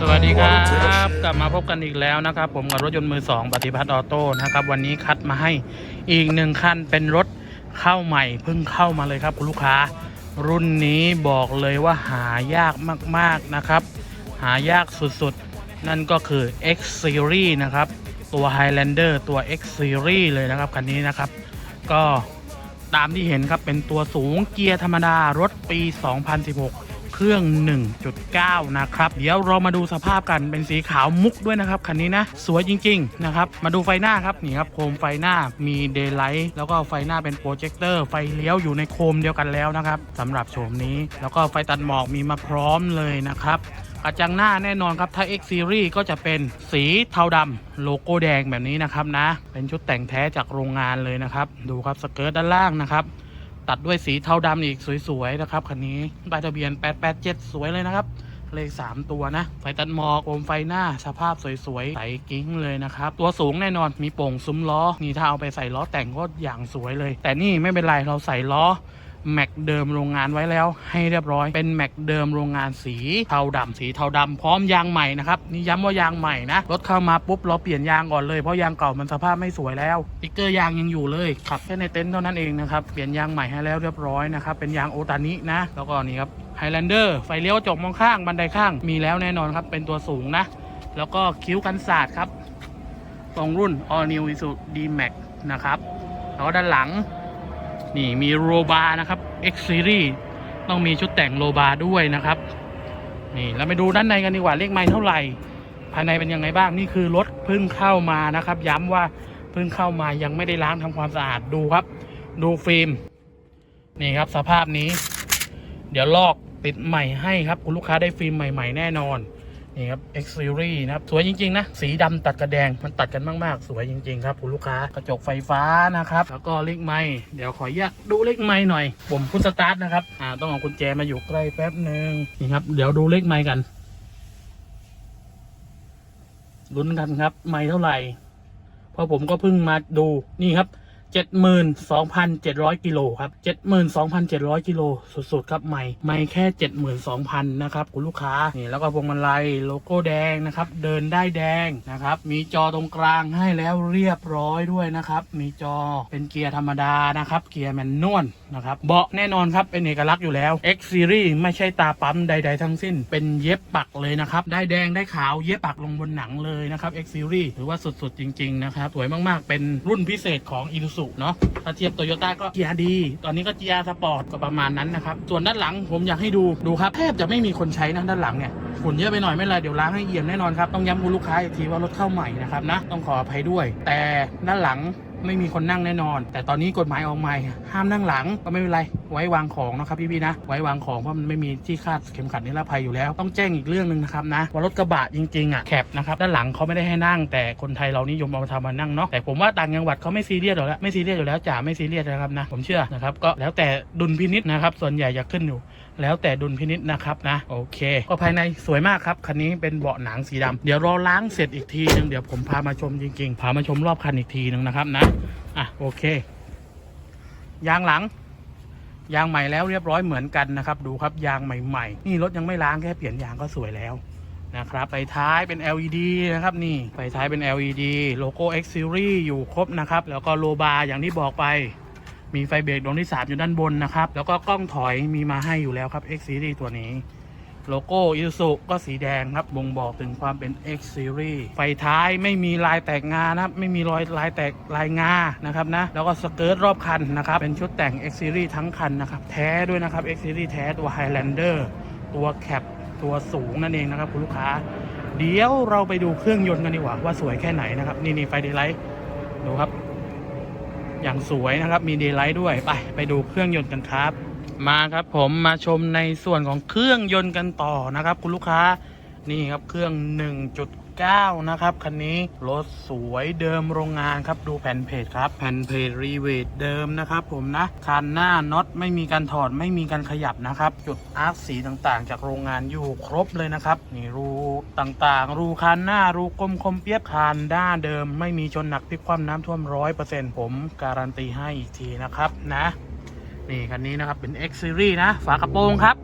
สวัสดีครับกลับมาพบกันอีกแล้วนะครับ ผมกับรถยนต์มือสองปฏิพัฒน์ออโต้นะครับ วันนี้คัดมาให้อีกหนึ่งคันเป็นรถเข้าใหม่เพิ่งเข้ามาเลยครับคุณลูกค้า รุ่นนี้บอกเลยว่าหายากมากๆนะครับ หายากสุดๆ นั่นก็คือ X Series นะครับ ตัว Highlander ตัว X Series เลยนะครับคันนี้นะครับ ก็ตามที่เห็นครับเป็นตัวสูงเกียร์ธรรมดารถปี 2016 เครื่อง 1.9 นะครับ เดี๋ยวเรามาดูสภาพกันเป็นสีขาวมุกด้วยนะครับ คันนี้นะ สวยจริง ๆ นะครับ มาดูไฟหน้าครับ นี่ครับ โคมไฟหน้ามีเดย์ไลท์แล้วก็ไฟหน้าเป็นโปรเจคเตอร์ไฟเลี้ยวอยู่ในโคมเดียวกันแล้วนะครับสำหรับโฉมนี้ แล้วก็ไฟตัดหมอกมีมาพร้อมเลยนะครับกระจังหน้าแน่นอนครับ ถ้า X Series ก็จะเป็นสีเทาดำโลโก้แดงแบบนี้นะครับนะ เป็นชุดแต่งแท้จากโรงงานเลยนะครับ ดูครับสเกิร์ตด้านล่างนะครับ ตัดด้วยสีเทาดำอีกสวยๆนะครับคันนี้ป้ายทะเบียน 887 สวยเลยนะครับ เลข 3 ตัวนะ ไฟตัดหมอกโคมไฟหน้า สภาพสวยๆใสกิ้งเลยนะครับ ตัวสูงแน่นอนมีโป่งซุ้มล้อ นี่ถ้าเอาไปใส่ล้อแต่งก็อย่างสวยเลย แต่นี่ไม่เป็นไรเราใส่ล้อ แม็กเดิมโรงงานไว้แล้วให้เรียบร้อย เป็นแม็กเดิมโรงงานสีเทาดำสีเทาดำพร้อมยางใหม่นะครับนี่ย้ำว่ายางใหม่นะรถเข้ามาปุ๊บเราเปลี่ยนยางก่อนเลยเพราะยางเก่ามันสภาพไม่สวยแล้วติ๊กเกอร์ยางยังอยู่เลยขับแค่ในเต็นท์เท่านั้นเองนะครับเปลี่ยนยางใหม่ให้แล้วเรียบร้อยนะครับเป็นยางโอตานินะ แล้วก็นี่ครับไฮแลนเดอร์ไฟเลี้ยวจกมองข้างบันไดข้างมีแล้วแน่นอนครับเป็นตัวสูงนะ แล้วก็คิ้วกันศาสตร์ครับตรงรุ่น All New Isuzu D-Max นะครับแล้วก็ด้านหลัง นี่มีโรบาร์นะครับ X Series ต้องมีชุดแต่งโรบาร์ด้วยนะครับ นี่เราไปดูด้านในกันดีกว่าเลขไม้เท่าไหร่ ภายในเป็นยังไงบ้างนี่คือรถเพิ่งเข้ามานะครับ ย้ำว่าเพิ่งเข้ามายังไม่ได้ล้างทำความสะอาดดูครับ ดูฟิล์มนี่ครับสภาพนี้ เดี๋ยวลอกติดใหม่ให้ครับ คุณลูกค้าได้ฟิล์มใหม่ ๆ แน่นอน นี่ครับ X Series นะครับสวยจริง ๆ นะ สีดำตัดกระแดงมันตัดกันมาก ๆ สวยจริง ๆ ครับคุณลูกค้ากระจกไฟฟ้านะครับ แล้วก็เลขไม้เดี๋ยวขออนุญาตดูเลขไม้หน่อย ผมพุทสตาร์ทนะครับอ่าต้องเอากุญแจมาอยู่ใกล้แป๊บหนึ่งนี่ครับ เดี๋ยวดูเลขไม้กันลุ้นกันครับ ไม้เท่าไหร่เพราะผมก็เพิ่งมาดูนี่ครับ 72,700กิโลครับ72,700กิโลสุดๆครับใหม่ไม่แค่72,000นะครับคุณลูกค้านี่แล้วก็พวงมาลัยโลโก้แดงนะครับ เดินได้แดงนะครับ มีจอตรงกลางให้แล้วเรียบร้อยด้วยนะครับ มีจอเป็นเกียร์ธรรมดานะครับ เกียร์แมนนวลนะครับเบาะแน่นอนครับเป็นเอกลักษณ์อยู่แล้ว X Series ไม่ใช่ตาปั๊มใด ๆ ทั้งสิ้น เป็นเย็บปักเลยนะครับได้แดงได้ขาวเย็บปักลงบนหนังเลยนะครับ X Series ถือว่าสุดๆจริง ๆ นะครับสวยมากๆ เป็นรุ่นพิเศษของ i ู z u เนาะถ้าเทียบโตโยต้าก็ GR ดี ตอนนี้ก็ GR Sport ก็ประมาณนั้นนะครับ ส่วนด้านหลังผมอยากให้ดูดูครับแทบจะไม่มีคนใช้นะด้านหลังเนี่ยฝุ่นเยอะไปหน่อยไม่เป็นไรเดี๋ยวล้างให้เอี่ยมแน่นอนครับต้องย้ำคุณลูกค้าอีกทีว่ารถเข้าใหม่นะครับนะต้องขออภัยด้วย แต่ด้านหลังไม่มีคนนั่งแน่นอน แต่ตอนนี้กฎหมายออกใหม่ห้ามนั่งหลังก็ไม่เป็นไร ไว้วางของนะครับพี่ๆนะ ไว้วางของเพราะมันไม่มีที่คาดเข็มขัดนิรภัยอยู่แล้ว ต้องแจ้งอีกเรื่องหนึ่งนะครับนะว่ารถกระบะจริงๆอะแคบนะครับด้านหลังเขาไม่ได้ให้นั่ง แต่คนไทยเรานิยมเอามาทำมานั่งเนาะแต่ผมว่าต่างจังหวัดเขาไม่ซีเรียสหรอกแล้วไม่ซีเรียสอยู่แล้วจ่าไม่ซีเรียสนะครับนะผมเชื่อนะครับก็แล้วแต่ดุลพินิษนะครับส่วนใหญ่จะขึ้นอยู่แล้วแต่ดุลพินิษนะครับนะโอเค ก็ภายในสวยมากครับคันนี้เป็นเบาะหนังสีดำเดี๋ยวรอล้างเสร็จอีกทีนึงเดี๋ยวผมพามาชมจริงๆ พามาชมรอบคันอีกทีนึงนะครับนะอะโอเคยางหลัง ยางใหม่แล้วเรียบร้อยเหมือนกันนะครับ ดูครับยางใหม่ๆ นี่รถยังไม่ล้างแค่เปลี่ยนยางก็สวยแล้วนะครับไฟท้ายเป็น LED นะครับนี่ไฟท้ายเป็น LED โลโก้ X Series อยู่ครบนะครับ แล้วก็โลบาร์อย่างที่บอกไป มีไฟเบรกดวงที่ 3 อยู่ด้านบนนะครับ แล้วก็กล้องถอยมีมาให้อยู่แล้วครับ X Series ตัวนี้ โลโก้อิสุก็สีแดงครับบ่งบอกถึงความเป็น X Series ไฟท้ายไม่มีลายแตกงานะครับ ไม่มีรอยลายแตกลายงานะครับนะ แล้วก็สเกิร์ตรอบคันนะครับ เป็นชุดแต่ง X Series ทั้งคันนะครับ แท้ด้วยนะครับ X Series แท้ตัว Highlander ตัวแคปตัวสูงนั่นเองนะครับคุณลูกค้า เดี๋ยวเราไปดูเครื่องยนต์กันดีกว่าว่าสวยแค่ไหนนะครับ นี่นี่ไฟเดย์ไลท์ดูครับ อย่างสวยนะครับมีเดย์ไลท์ด้วยไปไปดูเครื่องยนต์กันครับ มาครับผมมาชมในส่วนของเครื่องยนต์กันต่อนะครับ คุณลูกค้านี่ครับเครื่อง 1.9 นะครับคันนี้รถสวยเดิมโรงงานครับดูแผ่นเพจครับแผ่นเพจรีเวทเดิมนะครับผมนะคันหน้าน็อตไม่มีการถอดไม่มีการขยับนะครับ จุดอาร์คสีต่างๆ จากโรงงานอยู่ครบเลยนะครับนี่รูต่างๆ รูคันหน้ารูกลมคมเปียกคันด้านเดิม ไม่มีชนหนักพลิกคว่ำน้ำท่วมร้อยเปอร์เซ็นต์ผมการันตีให้อีกทีนะครับนะ นี่คันนี้นะครับเป็น X Series นะ ฝากระโปรงครับ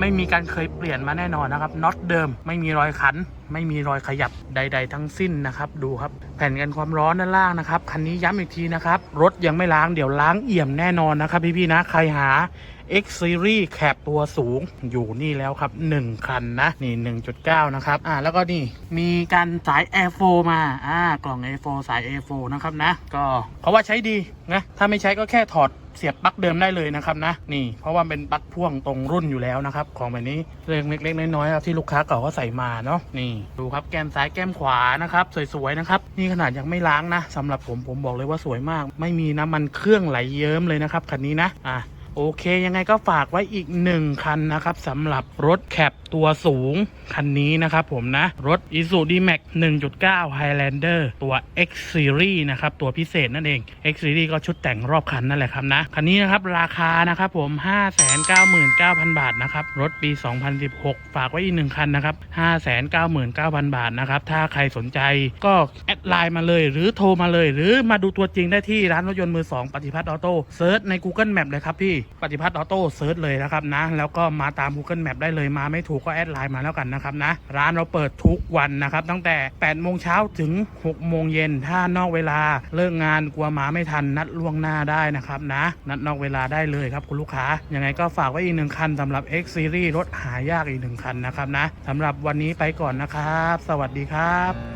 ไม่มีการเคยเปลี่ยนมาแน่นอนนะครับน็อตเดิม ไม่มีรอยขัน ไม่มีรอยขยับใด ๆ ทั้งสิ้นนะครับ ดูครับ แผ่นกันความร้อนด้านล่างนะครับคันนี้ย้ำอีกทีนะครับ รถยังไม่ล้างเดี๋ยวล้างเอี่ยมแน่นอนนะครับ พี่ๆนะใครหา X Series แคปตัวสูงอยู่นี่แล้วครับ 1 คันนะ นี่ 1.9 นะครับ อ่าแล้วก็นี่ มีการสาย Air 4 มา อ่ากล่อง Air 4 สาย Air 4 นะครับนะ ก็เพราะว่าใช้ดีนะ ถ้าไม่ใช้ก็แค่ถอด เสียบปลั๊กเดิมได้เลยนะครับนะนี่เพราะว่าเป็นปลั๊กพ่วงตรงรุ่นอยู่แล้วนะครับของแบบนี้เรื่องเล็กๆน้อยๆครับที่ลูกค้าเก่าก็ใส่มาเนาะนี่ดูครับแก้มซ้ายแก้มขวานะครับสวยๆนะครับนี่ขนาดยังไม่ล้างนะสำหรับผมผมบอกเลยว่าสวยมาก ไม่มีน้ำมันเครื่องไหลเยิ้มเลยนะครับคันนี้นะอะ โอเคยังไงก็ฝากไว้อีกหนึ่งคันนะครับสำหรับรถแคปตัวสูง คันนี้นะครับผมนะ รถ i s u d m a x 1.9 Highlander ตัว X Series นะครับ ตัวพิเศษนั่นเอง X Series ก็ชุดแต่งรอบคันนั่นแหละครับนะ คันนี้นะครับ ราคานะครับผม 599,000 บาทนะครับ รถปี 2016 ฝากไว้อีกหนึ่งคันนะครับ 599,000 บาทนะครับ ถ้าใครสนใจก็แอดไลน์มาเลย หรือโทรมาเลย หรือมาดูตัวจริงได้ที่ร้านรถยนต์มือ2ปฏิพัฒน์ออโต้เซิร์ชใน Google Map เลยครับพี่ปฏิพัฒน์ออโต้เซิร์ชเลยนะครับนะ แล้วก็มาตาม Google Map ได้เลยมาไม่ถูกก็แอดไลน์มาแล้วกันนะครับนะ ร้านเราเปิดทุกวันนะครับ ตั้งแต่8โมงเช้าถึง6โมงเย็นถ้านอกเวลาเลิกงานกลัวมาไม่ทันนัดล่วงหน้าได้นะครับนะ นัดนอกเวลาได้เลยครับคุณลูกค้า ยังไงก็ฝากไว้อีกหนึ่งคันสำหรับ X Series รถหายากอีกหนึ่งคันนะครับนะสำหรับวันนี้ไปก่อนนะครับ สวัสดีครับ